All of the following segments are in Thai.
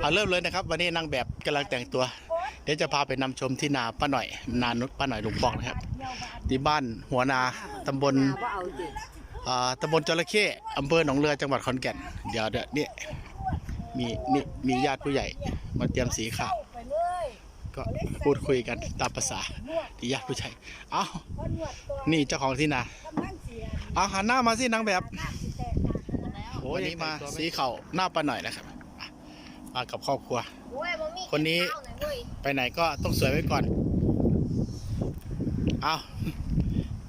เอาเริ่มเลยนะครับ วันนี้นางแบบกำลังแต่งตัว เดี๋ยวจะพาไปนำชมที่นาป้าหน่อย นานุชป้าหน่อยลุงปองนะครับ ที่บ้านหัวนาตำบลว่าเอาดิอ่าตำบลจระเข้อำเภอหนองเรือจังหวัดขอนแก่น เดี๋ยวเดี๋ยวนี่มีนี่มีญาติผู้ใหญ่มาเตรียมสีขาวก็พูดคุยกันตามภาษาที่ญาติผู้ใหญ่เอ้าเพรานี่เจ้าของที่นาเอาหันหน้ามาสินางแบบวันแล้วโอ้ยนี่มาสีเข่าหน้าป้าหน่อยนะครับ มากับครอบครัวโอ้ยบ่มีคนนี้ข้าวหน่อยเว้ยไปไหนก็ต้องสวยไว้ก่อน เอา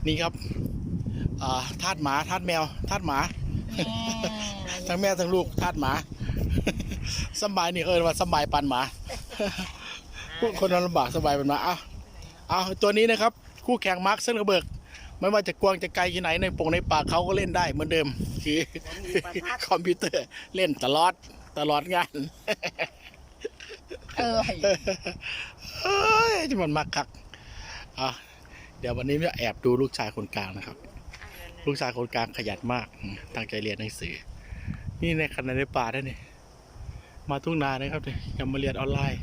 นี่ครับอ่าทาดหมาทาดแมวทาดหมา ทั้งแม่ทั้งลูกทาดหมาสำบายนี่เอินว่าสำบายปันหมา พวกคนลำบากสบายปันหมา เอาเอาตัวนี้นะครับ คู่แข่งมาร์คเซนเบิร์กไม่ว่าจะกวางจะไกลที่ไหนในปงในป่าเขาก็เล่นได้เหมือนเดิมคือคอมพิวเตอร์เล่นตลอด ตลอดงานเออเฮ้ยที่มันมาคักอะเดี๋ยววันนี้จะแอบดูลูกชายคนกลางนะครับ ลูกชายคนกลางขยันมากอืมตั้งใจเรียนหนังสือ นี่ในขณะในป่าได้เนี่ยมาทุ่งนานะครับเนี่ยยังมาเรียนออนไลน์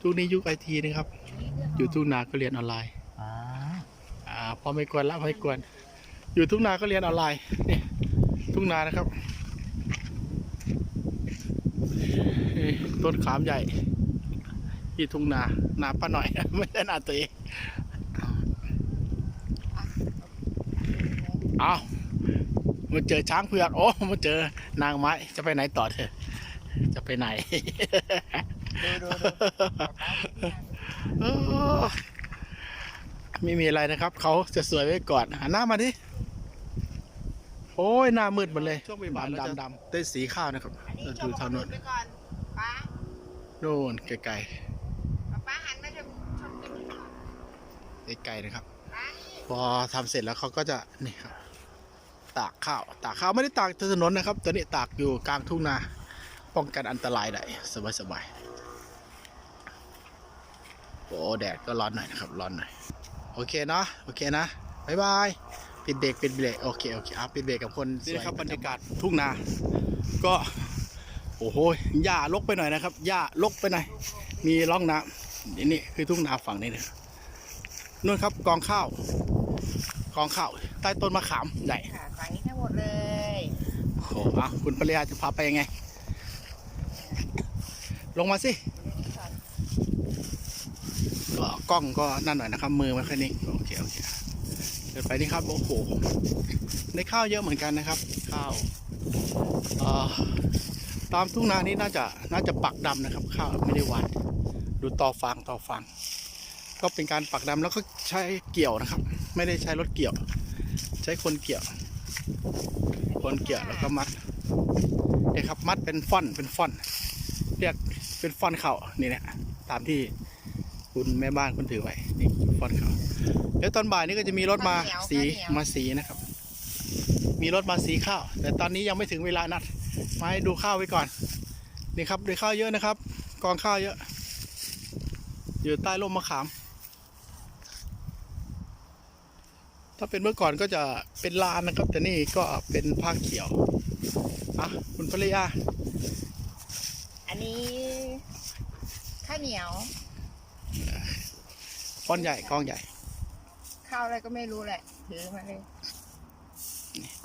ทุกนี้ยุคไอทีนะครับ อยู่ทุ่งนาก็เรียนออนไลน์อ่าอ่าพอไม่กวนละไม่กวนอยู่ทุ่งนาก็เรียนออนไลน์เนี่ยทุ่งนานะครับ ต้นขามใหญ่ ที่ทุ่งนา นาป้าหน่อย ไม่ใช่นาตัวเองเอามาเจอช้างเผือก โอ้มาเจอนางไม้ จะไปไหนต่อเธอ จะไปไหนดูดูดูเออไม่มีอะไรนะครับ เขาจะสวยไว้ก่อนหันหน้ามาดิ โอ้ย หน้ามืดหมดเลยช่วงบ่ายๆดำดำๆได้สีข้าวนะครับเราดูทางโน้นไปก่อนป้า โน่นไกลป้าหันมาจะชมกันก่อนๆไกลๆนะครับป้าพอทำเสร็จแล้วเขาก็จะนี่ครับตากข้าวตากข้าวไม่ได้ตากถนนนะครับตัวนี้ตากอยู่กลางทุ่งนาป้องกันอันตรายได้สบายๆโอ้แดดก็ร้อนหน่อยนะครับร้อนหน่อยโอเคเนาะโอเคนะบายบายปิดเบรกปิดเบรกโอเคโอเคอะปิดเบรกกับคนนี่ครับบรรยากาศทุ่งนาก็ โอ้โหหญ้าลกไปหน่อยนะครับหญ้าลกไปหน่อย มีร่องน้ำนี่นี่คือทุ่งนาฝั่งนี้นะนู่นครับกองข้าวกองข้าวใต้ต้นมะขามใหญ่ค่ะฝั่งนี้ทั้งหมดเลยโอ้โหอะคุณปริยาจะพาไปยังไง ลงมาสิก็กล้องก็นั่นหน่อยนะครับ มือมันแค่นี้โอเคโอเคเดินไปนี่ครับโอ้โหได้ข้าวเยอะเหมือนกันนะครับ ข้าวเอ่อ ตามทุ่งนานี้น่าจะน่าจะปักดำนะครับ ข้าวไม่ได้หวานดูต่อฟางต่อฟางก็เป็นการปักดำแล้วก็ใช้เกี่ยวนะครับ ไม่ได้ใช้รถเกี่ยว ใช้คนเกี่ยว คนเกี่ยวแล้วก็มัดเนี่ยครับมัดเป็นฟ่อนเป็นฟ่อน เรียกเป็นฟ่อนเข่านี่เนี่ยตามที่คุณแม่บ้านคุณถือไว้นี่ฟ่อนเข่าแล้วตอนบ่ายนี้ก็จะมีรถมาสีมาสีนะครับ มีรถมาสีข้าว แต่ตอนนี้ยังไม่ถึงเวลานัด มาให้ดูข้าวไว้ก่อน นี่ครับดูข้าวเยอะนะครับ กองข้าวเยอะ อยู่ใต้ร่มมะขาม ถ้าเป็นเมื่อก่อนก็จะเป็นลานนะครับ แต่นี่ก็เป็นผ้าเขียวอะคุณภรรยาอันนี้ข้าวเหนียวก้อนใหญ่กองใหญ่ ข้าวอะไรก็ไม่รู้แหละถือมาเลย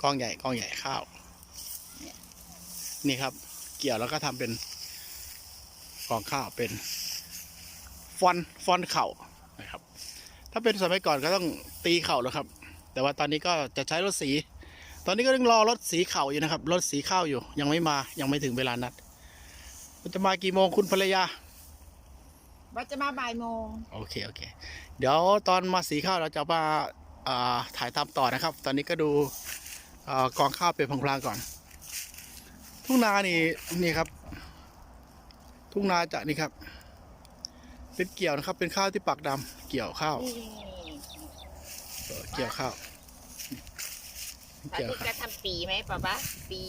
กองใหญ่กองใหญ่ข้าว นี่ครับ เกี่ยวแล้วก็ทำเป็นกองข้าวเป็นฟอนฟอนเข่านะครับ ถ้าเป็นสมัยก่อนก็ต้องตีเข่าแล้วครับ แต่ว่าตอนนี้ก็จะใช้รถสี ตอนนี้ก็ต้องรอรถสีเข่าอยู่นะครับรถสีข้าวอยู่ ยังไม่มายังไม่ถึงเวลานัดมันจะมากี่โมงคุณภรรยาว่าจะมาบ่ายโมงโอเคโอเค เดี๋ยวตอนมาสีข้าวเราจะมาอ่าถ่ายตามต่อนะครับ ตอนนี้ก็ดูอากองข้าวเป็นพลางๆก่อน ทุ่งนานี่นี่ครับ ทุ่งนาจะนี่ครับ เป็นเกี่ยวนะครับ เป็นข้าวที่ปักดำเกี่ยวข้าวนี่เออเกี่ยวข้าวสาเกี่ยวธิตข้าวจะทำปีไหมป้าป๊าปี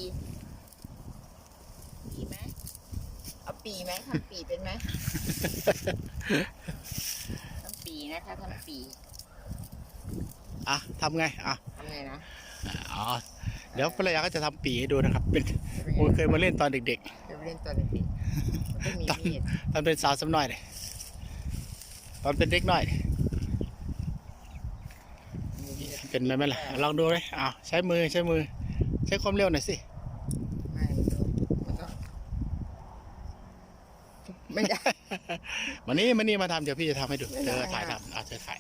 ปีไหมเอาปีไหมทำปีเป็นไหมทำปีนะคะทำปีอะทำไงอะทำไงนะอ๋อ เดี๋ยวภรรยาก็จะทำปีให้ดูนะครับ เป็นทำไงผมเคยมาเล่นตอนเด็ก เดี๋ยวเล่นตอนเด็กๆมันก็มีมีดตอนเป็นสาวสำน้อยเลยตอนเป็นเด็กน้อยดิเป็นไหมไหมล่ะลองดูเลยอ้าวใช้มือใช้มือ ใช้ความเร็วหน่อยสิ ไม่มันก็ไม่ได้ มานี่มานี่มาทำเดี๋ยวพี่จะทำให้ดูไม่เธได้อถ่ายอะทำเอาเธอถ่าย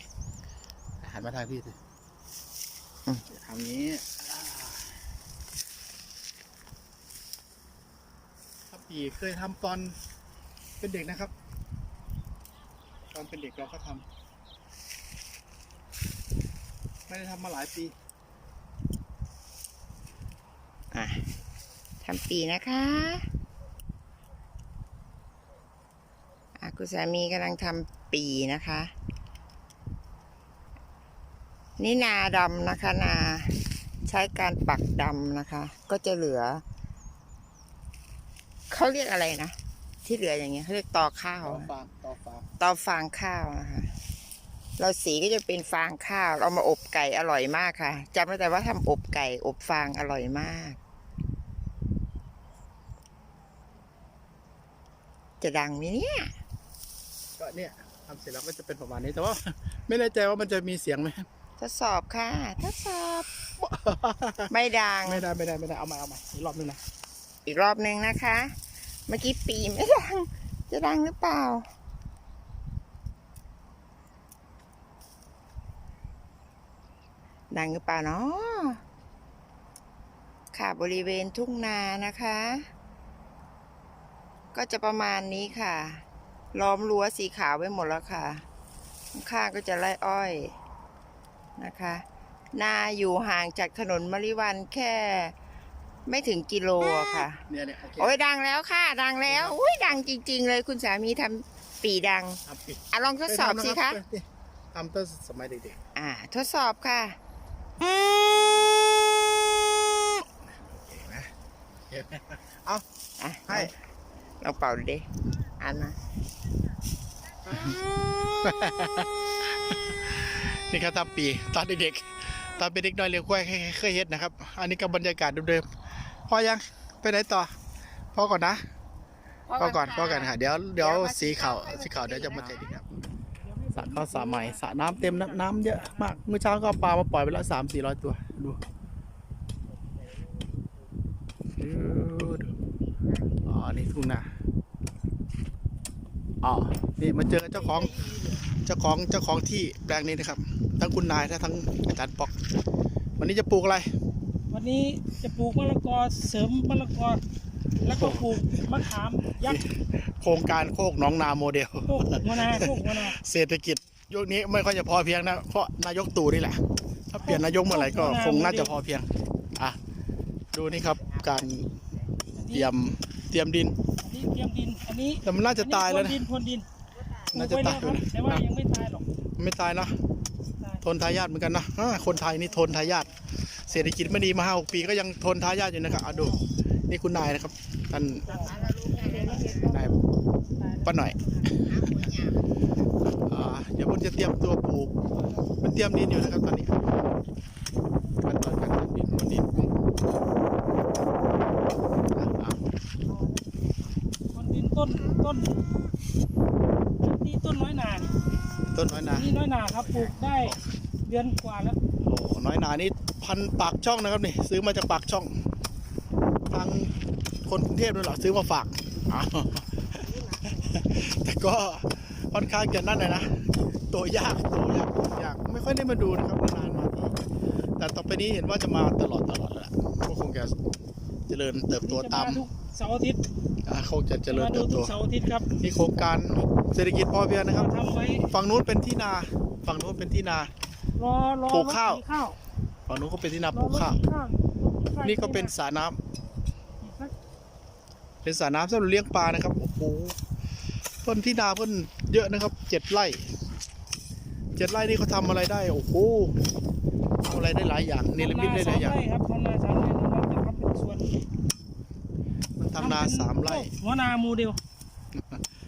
หันมาทางพี่สิอืมทำนี้ ครับพี่เคยทำตอนเป็นเด็กนะครับ ตอนเป็นเด็กเราก็ทำไม่ได้ทำมาหลายปีอะทำปีนะคะอะคุณสามีกำลังทำปีนะคะ นี่นาดำนะคะนาใช้การปักดำนะคะ ก็จะเหลือ เขาเรียกอะไรนะ ที่เหลืออย่างเงี้ยเขาเรียกตอข้าวต่อนะฟางต่อฟางตอฟางข้าวนะคะเราสีก็จะเป็นฟางข้าวเรามาอบไก่อร่อยมากค่ะจำได้แต่ว่าทำอบไก่ อบฟางอร่อยมาก จะดังไหมเนี่ย ก็เนี่ยทำเสร็จแล้วก็จะเป็นประมาณนี้แต่ว่า ไม่แน่ใจว่ามันจะมีเสียงไหม ทดสอบค่ะทดสอบ ไม่ดัง ไม่ได้ไม่ได้ไม่ได้เอาใหม่เอาใหม่อีกรอบนึงนะ อีกรอบหนึ่งนะคะ เมื่อกี้ปีไม่ดัง จะดังหรือเปล่า ดังหรือเปล่าเนาะค่ะบริเวณทุ่งนานะคะ ก็จะประมาณนี้ค่ะ ล้อมรั้วสีขาวไว้หมดแล้วค่ะ ข้างก็จะไร่อ้อยนะคะ นาอยู่ห่างจากถนนมริวันแค่ ไม่ถึงกิโลอะค่ะ เนี่ยเนี่ยโอเคโอ้ยดังแล้วค่ะ ดังแล้วอุ้ยดังจริง ๆ เลยคุณสามีทำปีดังทำปิดอะลองทดสอบสิคะ ทำตั้งสมัยเด็กอ่า ทดสอบค่ะๆเห็นไหมเห็นไหมเอาอะให้ลองเป่าดูดิอ่านมานี่ครับทำปีตอนเด็กๆตอนเป็นเด็กน้อยเลี้ยงควายเคยเคยเห็นนะครับ อันนี้ก็บรรยากาศเดิมๆ พอยังไปไหนต่อ พอก่อนนะ พอก่อนพอกันค่ะ เดี๋ยวเดี๋ยวสีขาวสีขาวเดี๋ยวจะมาเจอกันครับสระเข้าสระใหม่สระน้ำเต็มน้ำน้ำเยอะมากเมื่อเช้าก็เอาปลามาปล่อยไปแล้วสามสี่ร้อยตัวดูดูดูอ๋อนี่ทุ่งนาอ๋อนี่มาเจอเจ้าของเจ้าของเจ้าของที่แปลงนี้นะครับ ทั้งคุณนายและทั้งอาจารย์ปอก วันนี้จะปลูกอะไร วันนี้จะปลูกมะละกอเสริมมะละกอ แล้วก็ปลูกมะขามยักษ์โครงการโคกหน้องนาโมเดล โคกหัวนาโคกหัวนาเศรษฐกิจยุคนี้ไม่ค่อยจะพอเพียงนะ เพราะนายกตู่นี่แหละ ถ้าเปลี่ยนนายกเมื่อไหร่ก็คงน่าจะพอเพียง อะ ดูนี่ครับการเตรียมเตรียมดินอันนี้เตรียมดิน อันนี้แต่มันน่าจะตายแล้วอันะนนี้พรวนดินพรวนดินน่าจะตายปลูกไว้แล้วครับแต่ว่ายังไม่ตายหรอก ไม่ตายนะตายทนทายาทเหมือนกันนะอ่าคนไทยนี่ทนทายาทเศรษฐกิจไม่ดีมาห้าหกปีก็ยังทนท้ายาทอยู่นะครับอดูนี่คุณนายนะครับท่านนายป้าหน่อยเดี๋ยวผมจะเตรียมตัวปลูกมันเตรียมดินอยู่นะครับตอนนี้ขั้นตอนการตรียมดินดินปลูกอะอะพรวนดินต้นต้นนี่ต้นน้อยนาต้นน้อยนานี่น้อยนาครับปลูกได้เดือนกว่าแล้ว โอ้น้อยนานี่พันปากช่องนะครับนี่ซื้อมาจากปากช่อง ทางคนกรุงเทพด้วยเหรอซื้อมาฝากอ้าวแต่ก็ค่อนข้างจะนั่นเลยนะตัวยากตัวยากตัวยากไม่ค่อยได้มาดูนะครับนานๆมาทีแต่ต่อไปนี้เห็นว่าจะมาตลอดตลอดแหละก็คงจะเจริญเติบโตจะตามทุกเสาร์อาทิตย์อ่าคงจะเจริญมาดูเติบโตทุกเสาร์อาทิตย์ครับนี่โครงการเศรษฐกิจพอเพียงนะครับเราทำไว้ฝั่งนู้นเป็นที่นาฝั่งนู้นเป็นที่นา รอรอปลูกข้าวรถสีข้าวฝั่งนู้นก็เป็นที่นารปอลูกรถข้าวสีข้าวนี่ก็เป็นสระน้ำอีกสักเป็นสระน้ำสำหรับเลี้ยงปลานะครับ โอ้โหเพิ่นที่นาเพิ่นเยอะนะครับ เจ็ดไร่ เจ็ดไร่นี่เขาทำอะไรได้ โอ้โหทำอะไรได้หลายอย่าง เนรมิตได้หลายอย่าง ทำนาสามไร่ครับทำนาสามไร่เราจะทำเป็นสวนมันทำนาสามไร่ หัวนาโมเดล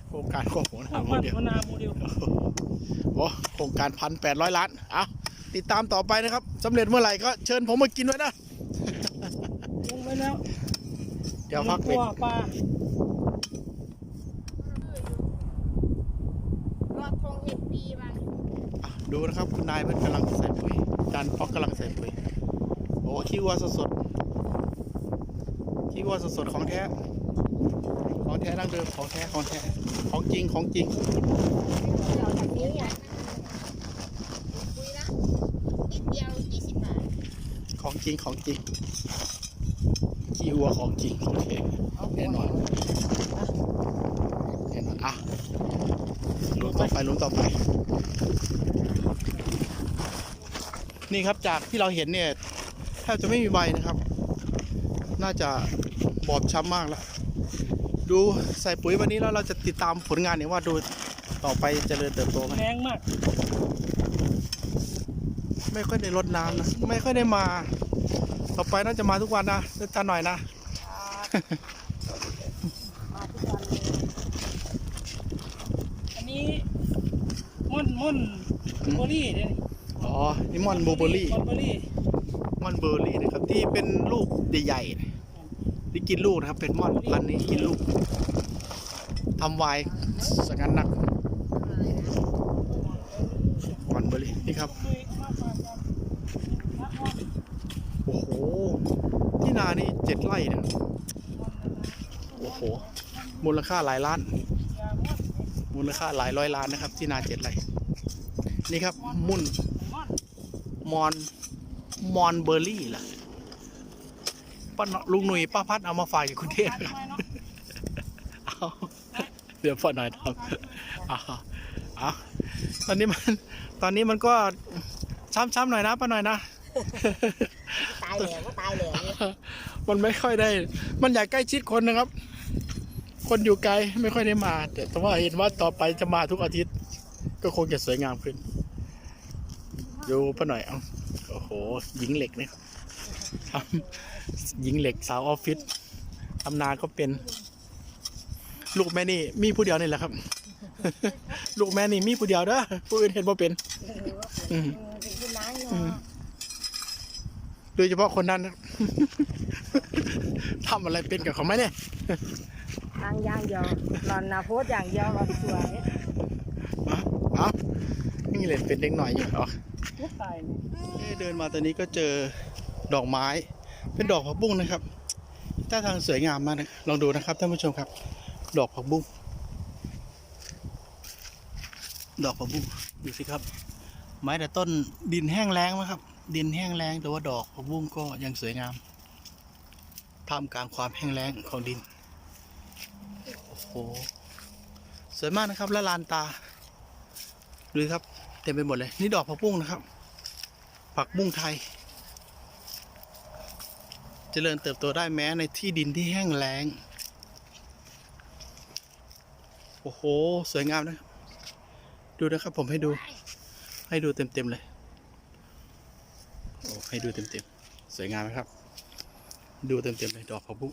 โครงการโคกหัวหพน้าวกโมมันเดลหัวนาโมเดล โอ้โครงการพันแปดร้อยล้าน เอา ติดตามต่อไปนะครับสำเร็จเมื่อไหร่ก็เชิญผมมากินไว้นะลงไปแล้วเดี๋ยวพักเบรปลาดูนะครับคุณนายเพิ่นกำลังใส่ปุ๋ยจันปอกกำลังใส่ปุ๋ยโอ้ขี้วัวสดๆขี้วัวสดๆของแท้ของแท้ดั้งเดิมของแท้ของแท้ของจริงของจริง จริงของจริงขี้วัวของจริงของแท้แน่นอนแน่นอนอะลุ้นต่อไปลุ้นต่อไป นี่ครับจากที่เราเห็นเนี่ยแทบจะไม่มีใบนะครับ น่าจะบอบช้ำมากแล้วดูใส่ปุ๋ยวันนี้แล้วเราจะติดตามผลงานเนี่ยว่าดูต่อไปเจริญเติบโตไหมแรงมาก ไม่ค่อยได้รดน้ำนะ ไม่ค่อยได้มา ต่อไปน่าจะมาทุกวันนะตาหน่อยนะอันนี้ม่อนม่อนโบลี่เนี่ยอ๋อ นี่มอนบูเบอรี่ม่อนโบลี่มอนเบอร์รี่นะครับที่เป็นลูกใหญ่ๆที่กินลูกนะครับ เป็นมอนพันธุ์นี้กินลูกทำไวน์สังกันหนักมอนเบอร์รี่นี่ครับ คุยมากกว่ากันมากกว่า โอ้โห ที่นานี่เจ็ดไร่นะโอ้โห มูลค่าหลายล้าน มูลค่าหลายร้อยล้านนะครับ ที่นาเจ็ดไร่นี่ครับมุ่นมอนมอนเบอร์รี่ล่ะป้าลุงหนุ่ยป้าพัดเอามาฝากอยู่กรุงเทพทำไมเดี๋ยวพ่อหน่อยทำเอาเอาตอนนี้มันตอนนี้มันก็ช้ำๆหน่อยนะป้าหน่อยนะตายแล้วก็ตายแล้ว มันไม่ค่อยได้ มันอยากใกล้ชิดคนนะครับ คนอยู่ไกลไม่ค่อยได้มา แต่แต่ว่าเห็นว่าต่อไปจะมาทุกอาทิตย์ ก็คงจะสวยงามขึ้น ดูป้าหน่อยเอาโอ้โหหญิงเหล็กเนี่ยทำหญิงเหล็กสาวออฟฟิศทำนาก็เป็นลูกแม่นี่มีผู้เดียวนี่แหละครับ ลูกแม่นี่มีผู้เดียวเด้อผู้อื่นเห็นว่าเป็น อืม เป็นคุณนาย อืม เนาะ โดยเฉพาะคนนั้นนะทำอะไรเป็นกับเขาไหมเนี่ยทางย่างเดียวหลอนนะโพสอย่างเดียวหลอนสวยเอาเอานี่เลยเป็นเด็กหน่อยอยู่เหรอทุกตายเนี่ยเอ๊ะเดินมาตอนนี้ก็เจอดอกไม้ เป็นดอกผักบุ้งนะครับท่าทางสวยงามมากนะลองดูนะครับท่านผู้ชมครับ ดอกผักบุ้งดอกผักบุ้งดูสิครับ ไม้แต่ต้นดินแห้งแล้งนะครับ ดินแห้งแล้งแต่ว่าดอกผักบุ้งก็ยังสวยงามท่ามกลางความแห้งแล้งของดิน โอ้โห สวยมากนะครับ และลานตา ดูครับ เต็มไปหมดเลย นี่ดอกผักบุ้งนะครับ ผักบุ้งไทยเจริญเติบโตได้แม้ในที่ดินที่แห้งแล้ง โอ้โห สวยงามนะ ดูนะครับผมให้ดู ให้ดูเต็มๆเลย โอ้ให้ดูเต็มๆ สวยงามไหมครับ ดูเต็มๆเลยดอกผักบุ้ง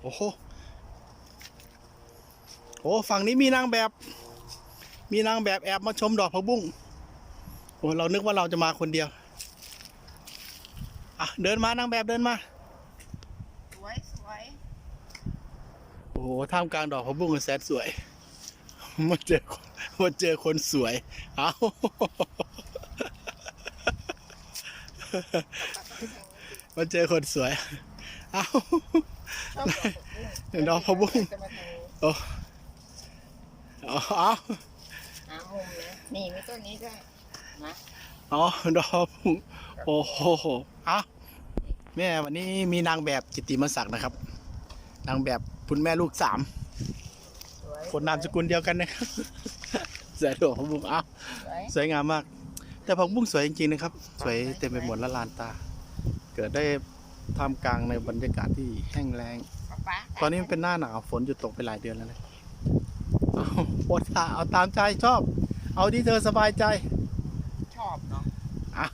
โอ้โหโอ้ฝั่งนี้มีนางแบบ มีนางแบบแอบมาชมดอกผักบุ้งโอ้เรานึกว่าเราจะมาคนเดียว อะ เดินมานางแบบเดินมา สวยสวยโอ้โหท่ามกลางดอกผักบุ้งแสนสวยมาเจอคนมาเจอคนสวย เอา มาเจอคนสวย เอาดอกผักบุ้งโอ้เอาเอาหามุมเลยนี่มีต้นนี้ด้วยอ๋อดอกผักบุ้งโอ้โหเอาแม่วันนี้มีนางแบบกิตติมศักดิ์นะครับ นางแบบคุณแม่ลูกสามสวยคนนามสกุลเดียวกันนะครับสวยดอกผักบุ้งอ้าวสวยสวยงามมาก แต่ผักบุ้งสวยจริงๆนะครับ สวยเต็มไปหมดละลานตา เกิดได้ท่ามกลางในบรรยากาศที่แห้งแล้งป๊าป๊าตอนนี้มันเป็นหน้าหนาวฝนหยุดตกไปหลายเดือนแล้วเลยเอาปวดตาเอาตามใจชอบ เอาที่เธอสบายใจ ชอบเนาะเอา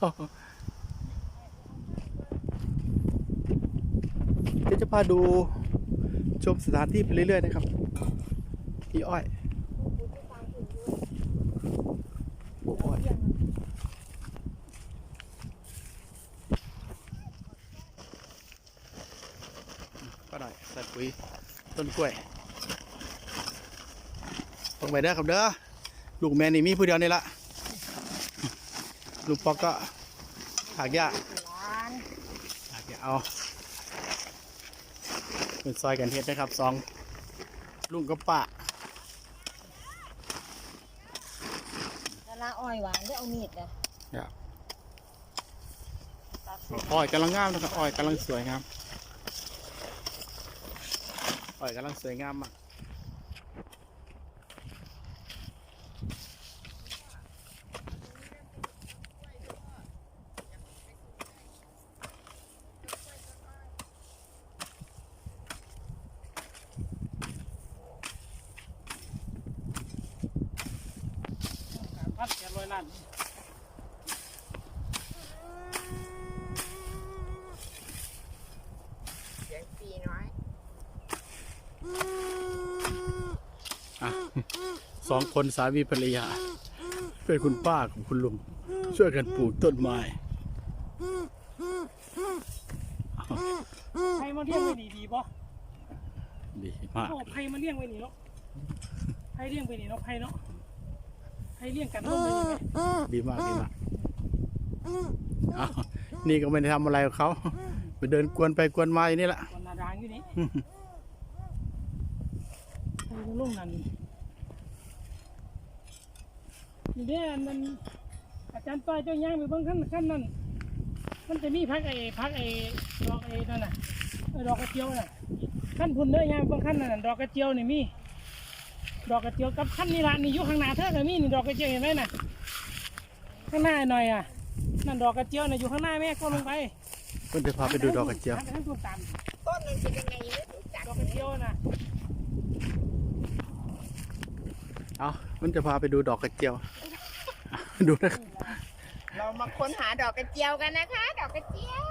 เดี๋ยวจะพาดูชมสถานที่ไปเรื่อยๆนะครับพี่อ้อยปลูกอ้อยก็ได้ใส่ปุ๋ยต้นกล้วยลงไปเด้อครับเด้อลูกแม่นี่มีผู้เดียวนี่ละลูกปอกก็ถากหญ้าร้านถากหญ้าเอาเป็นซอยกันเทศนะครับสองลุงกับป้าตะละอ้อยหวานได้เอามีดนะครับตัดอ้อยกำลังงามนะครับอ้อยกำลังสวยงาม อ้อยกำลังสวยงามมาก พันแปดร้อยล้าน เสียงปีน้อย อะ สองคนสามีภรรยา เป็นคุณป้ากับคุณลุง ช่วยกันปลูกต้นไม้ไผ่มาเลี้ยงไว้ดีดีป่ะดีมากโอ้ไผ่มาเลี้ยงไว้นี่เนาะไผ่เลี้ยงไปนี่เนาะไผ่เนาะไผ่เลี้ยงกันร่มเลยไหมดีมากดีมากอ้าวนี่ก็ไม่ได้ทำอะไรกับเขาไปเดินกวนไปกวนมาอย่างนี้แหละวันนาดางอยู่นี่ไผ่ก็ลุ่มนั่น นี่นี่เด้อันนั้นอาจารย์ต้อยเจ้าย่างไปเบิ่งขั้นขั้นนั้นมันจะมีพักไอ้พักไอ้ดอกไอ้นั่นน่ะไอ้ดอกกระเจียวน่ะขั้นพุ่นเด้อย่างเบิ่งขั้นนั่นนะดอกกระเจียวนี่มี ดอกกระเจียวกับขั้นนี่ละนี่อยู่ข้างหน้าเธอก็มีนี่ดอกกระเจียวเห็นไหมน่ะข้างหน้าหน่อยอะนั่นดอกกระเจียวน่ะอยู่ข้างหน้าแม่ก็ลงไปเพื่อนจะพาไปดูดอกกระเจียวหันไปทางตรงตามต้นมันเป็นยังไงไม่รู้จักดอกกระเจียวน่ะเอา มันจะพาไปดูดอกกระเจียว ดูนะครับเรามาค้นหาดอกกระเจียวกันนะคะ ดอกกระเจียว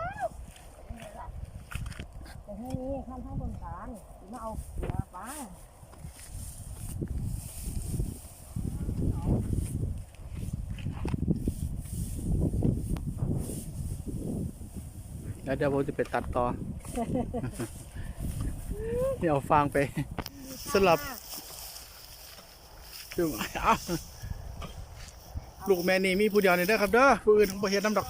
ไปให้นี่ข้ามทางบนศาลมาเอาเสือไปแล้วเดี๋ยวผมจะไปตัดต่อนี่เอาฟางไปสลับ ดูเอาลูกแม่นี่มีผู้เดียวนี่เด้อครับเด้อผู้อื่นผมบ่เฮ็ดน้ำดอก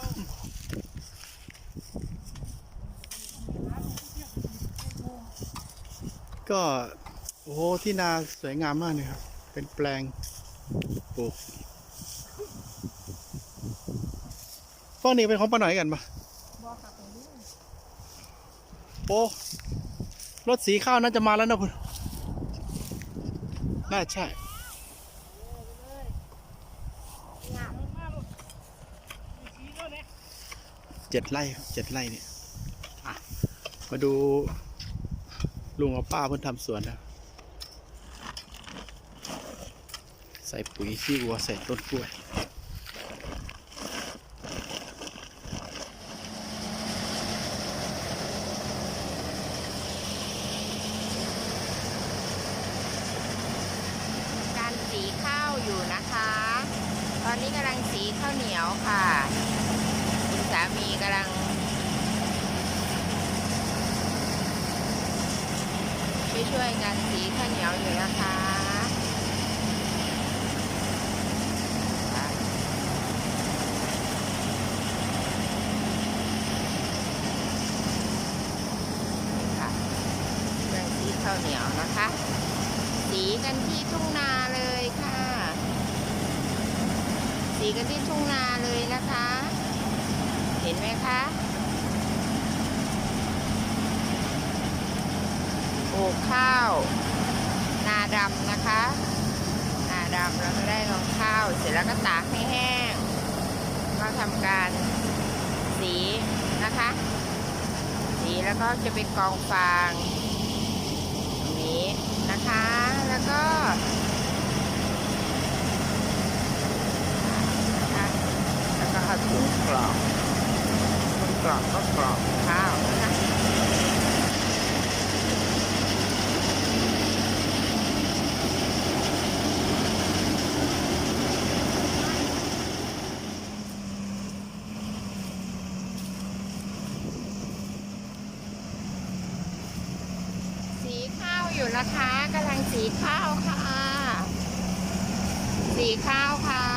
ก็โอ้ที่นาสวยงามมากเลยครับ เป็นแปลงปลูกพวกนี้เป็นของป้าหน่อยกันปะโอ้รถสีข้าวน่าจะมาแล้วนะคุณน่าใช่ เจ็ดไร่ครับเจ็ดไร่เนี่ยอะมาดูลุงกับป้าเพิ่นทำสวนนะใส่ปุ๋ยขี้วัวใส่ต้นกล้วยการสีข้าวอยู่นะคะ ตอนนี้กำลังสีข้าวเหนียวค่ะคุณสามี กำลังช่วยช่วยๆกันสีข้าวเหนียวอยู่นะคะค่ะสีข้าวเหนียวนะคะ สีกันที่ทุ่งนาเลยค่ะ สีกันที่ทุ่งนาเลยนะคะ ห็นไหมคะ ปลูกข้าว นาดำนะคะ นาดำแล้วก็ได้รองข้าว เสร็จแล้วก็ตากให้แห้ง ก็ทำการสีนะคะ สีแล้วก็จะเป็นกองฟางตรงนี้นะคะ แล้วก็แล้วก็เอาถุงกรอง กรอกก็กรอกข้าวนะคะสีข้าวอยู่นะคะกำลังสีข้าวค่ะ สีข้าวค่ะ